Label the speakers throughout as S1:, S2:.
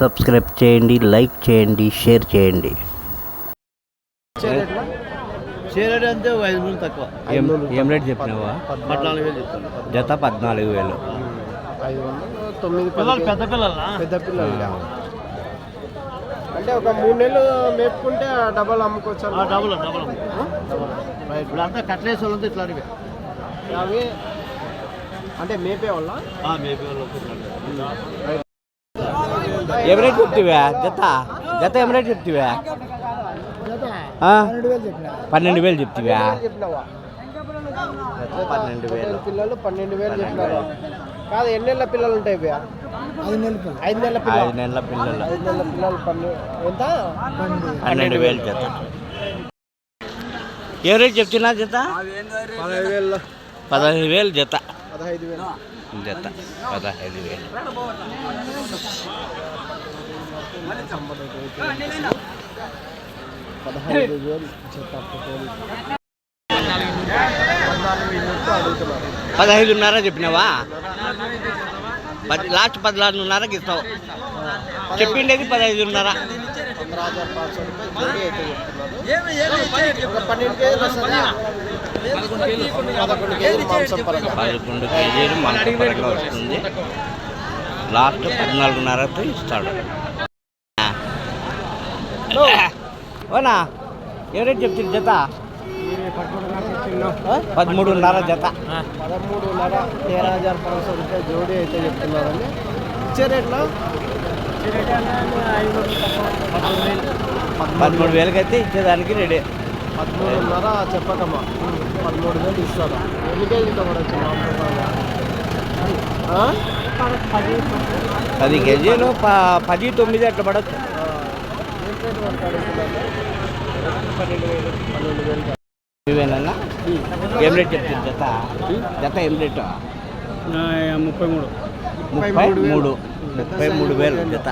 S1: Subscribe చేయండి like చేయండి share చేయండి.
S2: షేర్ అంటే ఐదు వందలు తక్కువ.
S1: ఏం ఏం రేట్ చెప్పినావా?
S2: పద్నాలుగు వేలు చెప్తాను
S1: జత పద్నాలుగు వేలు.
S3: ఐదు వందలు తొమ్మిది
S2: పిల్లలు
S3: పది
S2: పెద్ద పిల్లల?
S3: పెద్ద పిల్లలు అంటే ఒక మూడు నెలలు మేపుకుంటే డబల్ అమ్ముకోవచ్చు.
S2: డబుల్ డబుల్ ఇప్పుడు అంతా కట్లేసి ఇట్లా
S3: అవి అంటే మేపే వాళ్ళ
S2: మేబీ వాళ్ళు
S1: ఏం రేట్ చెప్తివా? జత? జత ఏం రేట్ చెప్తివా? పన్నెండు వేలు చెప్తివా? పన్నెండు వేలు
S3: పిల్లలు పన్నెండు వేలు చెప్పినారు కాదు ఎన్ని నెలల పిల్లలు ఉంటాయి? ఐదు నెలల
S1: ఐదు
S3: పిల్లలు
S1: నెలల పిల్లలు
S3: ఐదు నెలల పిల్లలు పన్నె ఎంత
S1: పన్నెండు వేలు జత. ఏ రేట్ చెప్తున్నా జత?
S3: పదహైదు వేలు.
S1: పదహైదు వేలు జత.
S3: పదహైదు వేలు.
S1: జత పదహైదు వేలు
S3: పదహైదు వేలు
S1: పదహైదున్నర చెప్పినావా లాస్ట్ పద్నాలుగున్నరకి ఇస్తావు చెప్పిండేది పదహైదున్నర
S3: పదకొండు కేజీలు మన పరంగా
S1: వస్తుంది. లాస్ట్ పద్నాలుగున్నరతో ఇస్తాడు. ఓనా? ఎవరే రేట్ చెప్తుంది జత? పదమూడున్నర జత.
S3: పదమూడున్నర. తేరా హజార్ పదహారు రూపాయలు జోడీ అయితే చెప్తున్నారండి. ఇచ్చే రేట్లో?
S1: పదమూడు వేలకి అయితే ఇచ్చేదానికి రెడీ.
S3: పదమూడున్నర చెప్పకమ్మా పదమూడు వేలు ఇస్తారు ఎన్ని కేజీలతో?
S1: పది కేజీలు ప పది తొమ్మిది అట్లా
S3: వేలు
S1: ఇవేనన్నా? ఏం రేట్ చెప్తుంది జత? జత ఏం రేటు?
S2: ముప్పై మూడు.
S1: ముప్పై మూడు ముప్పై మూడు వేలు జత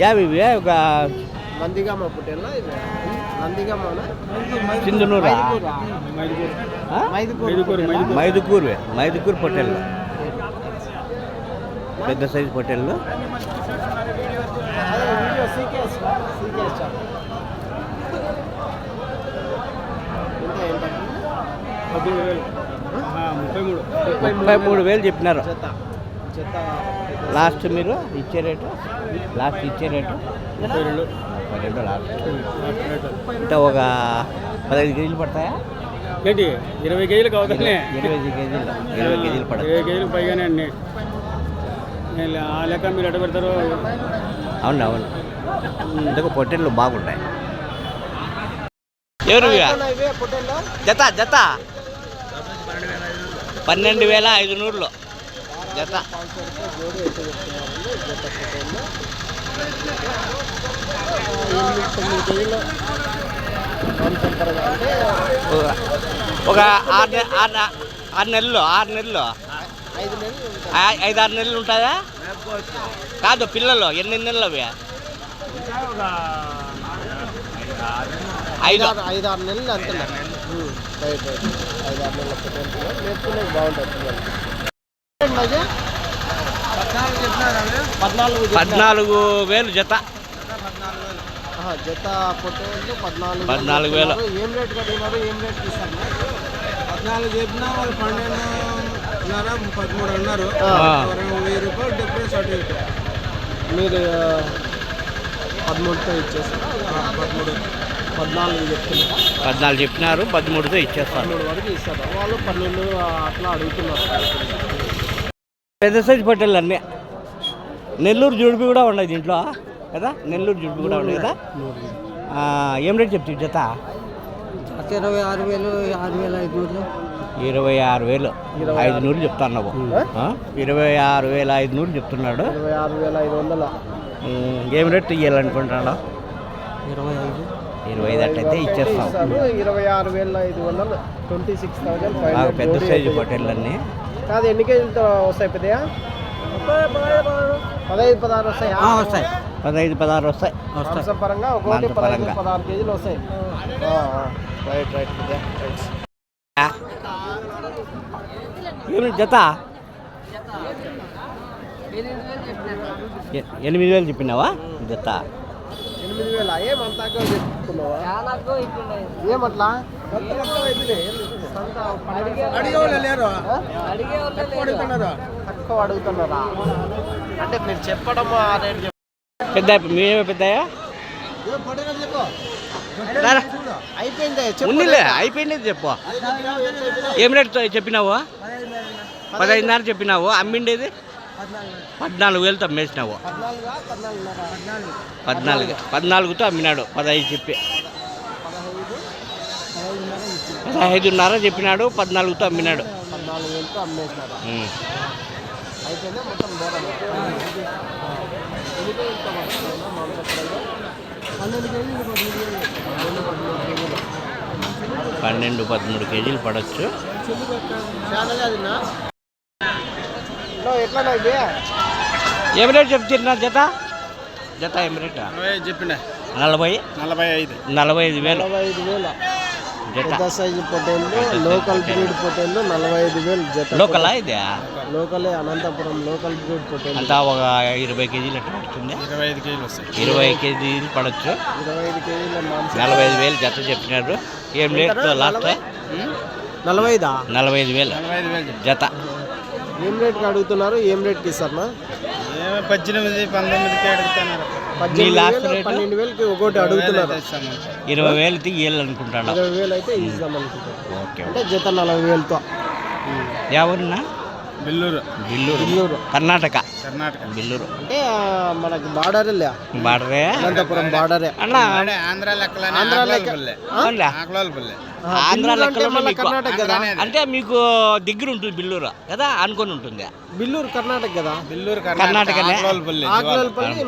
S1: యాభై ఇవే ఒక
S3: నందిగామ పుట్టేలా ఇది నందిగామనా
S1: సింధునూరా ఆ?
S3: మైదుకూరు
S1: మైదుకూరు మైదుకూరు పొట్టెళ్ళు పెద్ద సైజు పొట్టెళ్ళు
S3: అదే వీడియో సీకేఎస్ సీకేఎస్ చాలు ఎంత ఎంత
S2: ముప్పై మూడు
S1: వేలు చెప్పినారు. లాస్ట్ మీరు ఇచ్చే రేటు లాస్ట్ ఇచ్చే రేటు
S2: రెండు
S1: లాస్ట్ అంటే ఒక పదహైదు కేజీలు పడతాయా?
S2: ఏంటి? ఇరవై కేజీలు కావద్దానే
S1: ఇరవై కేజీలు ఇరవై కేజీలు పడతాయి?
S2: ఇరవై కేజీలు పైగానే నేను ఆ లెక్క మీరు ఎట పెడతారు?
S1: అవును అవును. ఇందుకు పొట్టెళ్ళు బాగుంటాయి. ఎవరు జత జత. పన్నెండు వేల ఐదు నూరులో జత. ఒక- ఆరు ఆరు నెలలు ఆరు నెలలు
S3: ఐదు
S1: ఆరు నెలలు ఉంటుందా? కాదు పిల్లలు ఎన్ని నెలలు అవి. ఐదు.
S3: ఐదు ఆరు నెలలు అంతే రైట్ రైట్ ఐదు ఆరు నెలల పుట్టేలు నేర్చుకునే బాగుంటుంది పద్నాలుగు
S1: వేలు జత
S3: జత పొట్టేళ్ళు పద్నాలుగు
S1: పద్నాలుగు వేలు.
S3: ఏం రేట్ కడిగినారు ఏం రేట్ ఇస్తారు
S2: పద్నాలుగు చెప్పినా వాళ్ళు పన్నెండున్నర పదమూడు అన్నారు. వెయ్యి రూపాయలు డిఫరెన్స్ అటు ఇటు
S3: మీరు పదమూడుతో ఇచ్చేస్తారు
S2: పదమూడు
S3: పద్నాలుగు చెప్తున్నారు.
S1: పద్నాలుగు చెప్పినారు పదమూడుతో ఇచ్చేస్తారు.
S3: పన్నెండు వరకు ఇస్తారు. వాళ్ళు పన్నెండు అట్లా అడుగుతున్నారు.
S1: పెద్ద సైజు పొట్టెళ్ళు అన్నీ. నెల్లూరు జుడిపి కూడా ఉన్నాయి దీంట్లో కదా? నెల్లూరు జుడిపి కూడా ఉన్నాయి కదా? ఏం రేట్ చెప్తుంది జత?
S3: ఇరవై ఆరు వేలు ఆరు వేల ఐదు వందలు
S1: ఇరవై ఆరు. వేలు ఐదు నూరు చెప్తున్నావు? ఇరవై ఆరు వేల ఐదు నూరు చెప్తున్నాడు.
S3: ఇరవై ఆరు వేల ఐదు వందల.
S1: ఏం రేట్ ఇవ్వాలనుకుంటున్నాడు
S3: ఇరవై ఐదు.
S1: ఇరవై ఐదు అట్టయితే ఇచ్చేస్తాం.
S3: ఇరవై ఆరు వేల ఐదు వందలు ట్వంటీ సిక్స్ థౌసండ్ ఫైవ్
S1: బాగా పెద్ద సైజు పొట్టేళ్ళన్నీ.
S3: కాదు ఎన్ని కేజీలతో వస్తాయి పెద్దయా పదహైదు పదహారు వస్తాయి?
S1: వస్తాయి. పదహైదు పదహారు వస్తాయి.
S3: మాంసం పరంగా ఒకటి పదహైదు
S1: పరంగా.
S3: పదహారు కేజీలు వస్తాయి. రైట్ రైట్
S1: ఏమి జత? ఎనిమిది వేలు చెప్పినావా? జత.
S3: ఎనిమిది వేల? ఏమంతా ఏమట్లా? తక్కువ అడుగుతున్నారా? అంటే మీరు చెప్పడం
S1: పెద్ద మేమే పెద్దయా రారా.
S3: అయిపోయింది చెప్పు.
S1: ఉన్నిలే అయిపోయింది చెప్పు. ఏం రేట్ చెప్పినావు? పదహైదున్నర చెప్పినావు అమ్మిండేది? పద్నాలుగు వేలతో అమ్మేసినావు.
S3: పద్నాలుగు.
S1: పద్నాలుగుతో అమ్మినాడు. పదహైదు చెప్పి. పదహైదున్నర చెప్పినాడు పద్నాలుగుతో అమ్మినాడు.
S3: పన్నెండు పదమూడు కేజీలు
S1: పడవచ్చు ఏం రేట్ చెప్తున్నా జత? జత ఏం రేట్
S2: చెప్పిన
S1: నలభై?
S2: నలభై ఐదు.
S1: నలభై ఐదు వేలు.
S3: నలభై ఐదు వేల.
S1: జత.
S3: పెద్ద సైజు పొట్టేళ్ళు లోకల్ బ్రీడ్ పొట్టేళ్ళు. నలభై ఐదు వేలు జత
S1: లోకలా ఇది?
S3: లోకలే అనంతపురం లోకల్ బ్రీడ్ పొట్టేళ్ళు.
S1: అంతా ఒక ఇరవై కేజీలు అట్లా పడుతుంది?
S2: ఇరవై ఐదు కేజీలు వస్తాయి.
S1: ఇరవై కేజీలు పడవచ్చు
S3: ఇరవై ఐదు కేజీల మాంసం.
S1: నలభై ఐదు వేలు జత చెప్పినారు. ఏం రేట్ లాస్ట్
S3: నలభై ఐదా?
S1: నలభై ఐదు? వేలు.
S2: నలభై ఐదు వేలు
S1: జత.
S3: ఏం రేట్కి అడుగుతున్నారు? ఏం రేట్కి ఇస్తారనా
S2: ఏమో పద్దెనిమిది పంతొమ్మిదికి అడుగుతున్నారు.
S3: పద్దెనిమిది
S1: last
S3: వేలు
S1: rate?
S3: పన్నెండు వేలకి ఒకటి అడుగుతున్నారు.
S1: ఇరవై వేలు తీయాలి అనుకుంటాడు
S3: ఇరవై వేలు అయితే ఇద్దాం అనుకుంటారు
S1: ఓకే
S3: అంటే జత నలభై వేలతో.
S1: ఎవరున్నా
S2: బిల్లూరు.
S1: బిల్లూరు.
S3: బిల్లూరు.
S1: కర్ణాటక.
S2: కర్ణాటక.
S1: బిల్లూరు.
S3: అంటే మనకి బార్డర్లే
S1: బాడరే
S3: అనంతపురం బార్డరే.
S1: అన్న
S2: ఆంధ్ర లెక్కల
S3: ఆంధ్ర లెక్క
S1: అవునులే.
S2: ఆకులాల పల్లె.
S3: ఆ,
S1: ఆంధ్ర లెక్కలో
S3: కర్ణాటక కదా?
S1: అంటే మీకు దగ్గర ఉంటుంది బిల్లూరు కదా? అనుకొని ఉంటుంది.
S3: బిల్లూరు కర్ణాటక కదా?
S2: బిల్లూరు పల్లె
S3: ఆకులపల్లి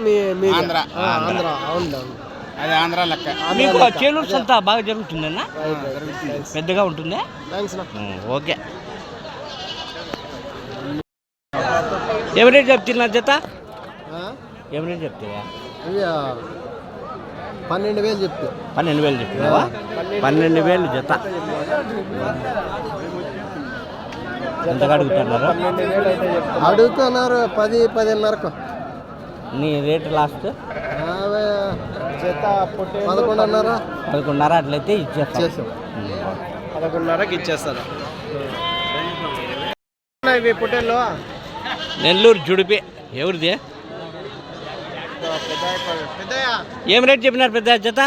S2: ఆంధ్ర.
S3: ఆంధ్ర. అవును.
S2: అది ఆంధ్ర లెక్క.
S1: మీకు చేలూరు సంత బాగా జరుగుతుందన్న? పెద్దగా ఉంటుంది? ఓకే. ఏం రేట్ చెప్తున్నా జత?
S3: ఆ?
S1: ఏం రేట్ చెప్తావా
S3: పన్నెండు వేలు చెప్తే.
S1: పన్నెండు వేలు చెప్తున్నావా? పన్నెండు వేలు జత. ఎంతగా అడుగుతున్నారు?
S3: అడుగుతున్నారు పది పదిన్నరకు.
S1: నీ రేట్ లాస్ట్?
S3: జత పదకొండున్నర.
S1: పదకొండున్నర అట్లయితే ఇచ్చేస్తాం.
S3: పదకొండున్నరకి ఇచ్చేస్తారు ఇవి పొట్టేళ్ళు
S1: నెల్లూరు జుడిపి. ఎవరిది? ఏం రేట్ చెప్పినారు పెద్ద జత?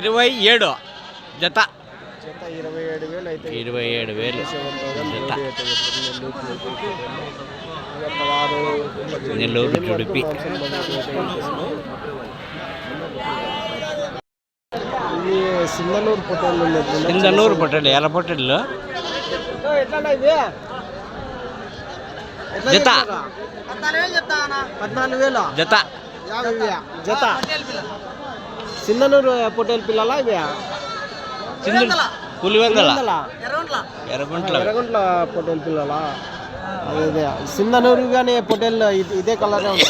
S3: ఇరవై ఏడు.
S1: జత.
S3: ఇరవై ఏడు వేలు.
S1: జత.
S3: నెల్లూరు
S1: జుడిపి.
S3: పొట్టేళ్ళు ఉన్నాయి
S1: కిందనూరు పొట్టెలు ఎర్ర పొట్టెలు. జత.
S3: పద్నాలుగు వేలు
S1: జత.
S3: జత. సింగనూరు పొట్టేలు పిల్లలా. ఇవి?
S1: పులివెందల? ఎర్రగుంట్ల.
S3: ఎర్రగుంట్ల. పొట్టేలు పిల్లలా? అదే అదే సింధనూరు కానీ పొట్టేళ్ళు ఇది- కలరే ఉంటాయి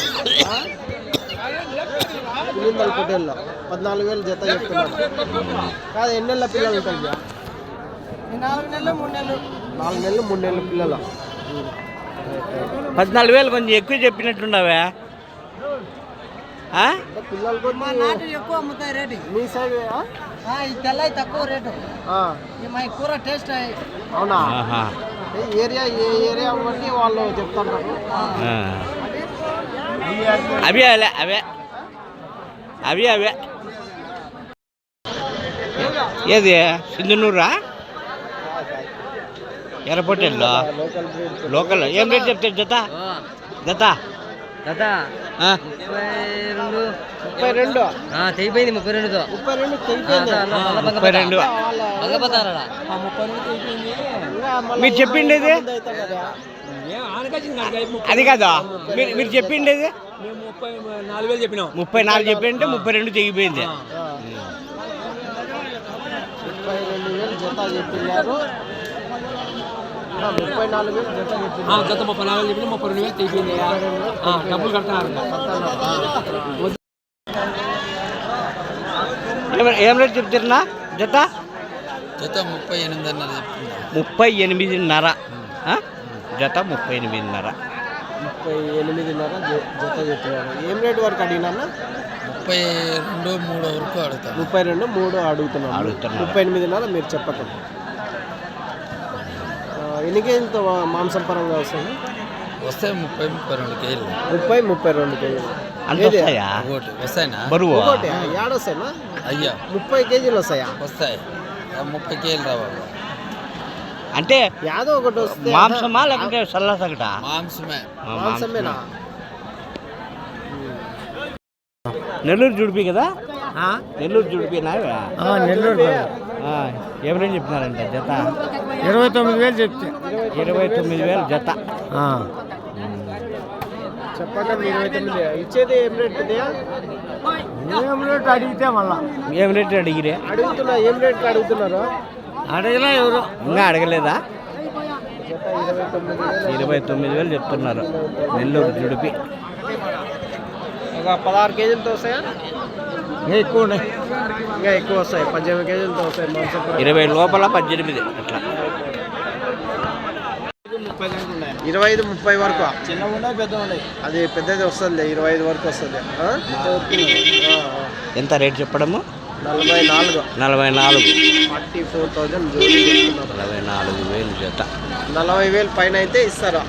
S3: పులిందల పొట్టేళ్ళు పద్నాలుగు వేలు జత చెప్తున్నారు. కాదు ఎన్ని నెలల పిల్లలు ఉంటాయి? నాలుగు నెలలు మూడు నెలలు. నాలుగు నెలలు మూడు నెలల పిల్లలు.
S1: పద్నాలుగు వేలు కొంచెం ఎక్కువ చెప్పినట్టున్నావే.
S3: పిల్లలు
S4: ఎక్కువ అమ్ముతాయి రేటు.
S3: మీ సైడ్
S4: ఈ తక్కువ రేటు.
S3: ఆ,
S4: ఈ మా కూర టేస్ట్
S3: అవునా? ఏరియా ఏ ఏరియా బట్టి వాళ్ళు.
S1: అవి అవే అవే. అవి అవే. ఏది? సింధునూరా? ఎర్రపొట్టెల్లో
S3: లోకల్.
S1: ఏం రేట్ చెప్తారు జత? జత?
S4: ముప్పై రెండు.
S3: ముప్పై రెండు?
S4: తెగిపోయింది ముప్పై రెండుతో.
S3: ముప్పై రెండు తెగిపోయింది.
S1: ముప్పై రెండు.
S3: వాళ్ళ
S4: భగపతారా
S1: మీరు చెప్పిండేది? అది కాదా? మీరు మీరు చెప్పిండేది?
S4: మేము ముప్పై నాలుగు వేలు చెప్పినాం.
S1: ముప్పై నాలుగు చెప్పింటే ముప్పై రెండు తెగిపోయింది.
S3: ముప్పై రెండు వేలు జత చెప్పినారు. ఆ, ముప్పై నాలుగు. జత
S4: ముప్పై నాలుగు చెప్పిన ముప్పై రెండు వేలు తెగిపోయింది డబ్బులు కడుతున్నారు.
S1: ఏం- రేట్ చెప్తున్నా? జత?
S4: జత ముప్పై ఎనిమిది
S1: ముప్పై ఎనిమిదిన్నర. ఆ? జత ముప్పై ఎనిమిదిన్నర.
S3: ముప్పై ఎనిమిదిన్నర జత చెప్తున్నారు. ఏం రేట్ వరకు అడిగినా
S4: ముప్పై రెండు మూడు వరకు అడుగుతాను.
S3: ముప్పై రెండు మూడు అడుగుతున్నాను.
S1: అడుగుతున్నారు.
S3: ముప్పై ఎనిమిదిన్నర మీరు చెప్పకండి. ఎన్ని కేజీలతో మాంసం పరంగా వస్తుంది?
S4: వస్తే ముప్పై ముప్పై రెండు కేజీలు.
S3: ముప్పై ముప్పై రెండు కేజీలు?
S1: వస్తాయా?
S4: ఒకటి వస్తాయినా?
S1: బరువు?
S3: ఒకటి ఏడొస్తాయా
S4: అయ్యా.
S3: ముప్పై కేజీలు వస్తాయా?
S4: వస్తాయి. ఆ ముప్పై కేజీలు రావాలి.
S1: అంటే
S3: యాదో ఒకటి వస్తే
S1: మాంసమా లేకుంటే సల్లా సగట
S4: మాంసమే.
S3: మాంసమేనా?
S1: నెల్లూరు జుడిపి కదా? నెల్లూరు జుడిపినా
S2: నెల్లూరు
S1: రేంజ్ చెప్తున్నారంటే జత?
S2: ఇరవై తొమ్మిది వేలు చెప్తే.
S1: ఇరవై తొమ్మిది వేలు జత.
S3: చెప్పకండి ఇరవై తొమ్మిది. ఇచ్చేది ఏం రేట్?
S2: ఏం రేటు అడిగితే మళ్ళా.
S1: ఏం రేట్ అడిగిరే?
S3: అడుగుతున్నా ఏం రేట్ అడుగుతున్నారు?
S2: అడిగినా ఎవరు?
S1: ఇంకా అడగలేదా?
S3: జత ఇరవై తొమ్మిది వేలు.
S1: ఇరవై తొమ్మిది వేలు చెప్తున్నారు. నెల్లూరు జుడిపి.
S3: ఒక పదహారు కేజీలతో వస్తాయా?
S2: ఎక్కువ ఉన్నాయి.
S3: ఇంకా ఎక్కువ వస్తాయి? పద్దెనిమిది కేజీలతో వస్తాయి మాంసం.
S1: ఇరవై లోపల పద్దెనిమిది అట్లా.
S3: ఇరవై ఐదు ముప్పై వరకు.
S2: చిన్న ఉన్నాయి పెద్ద ఉన్నాయి?
S3: అది పెద్దది వస్తుంది ఇరవై ఐదు వరకు వస్తుంది.
S1: ఎంత రేట్ చెప్పడము?
S3: నలభై నాలుగు.
S1: నలభై నాలుగు.
S3: ఫార్టీ ఫోర్ థౌజండ్
S1: నలభై నాలుగు వేలు జత.
S3: నలభై వేలు పైన అయితే ఇస్తారు.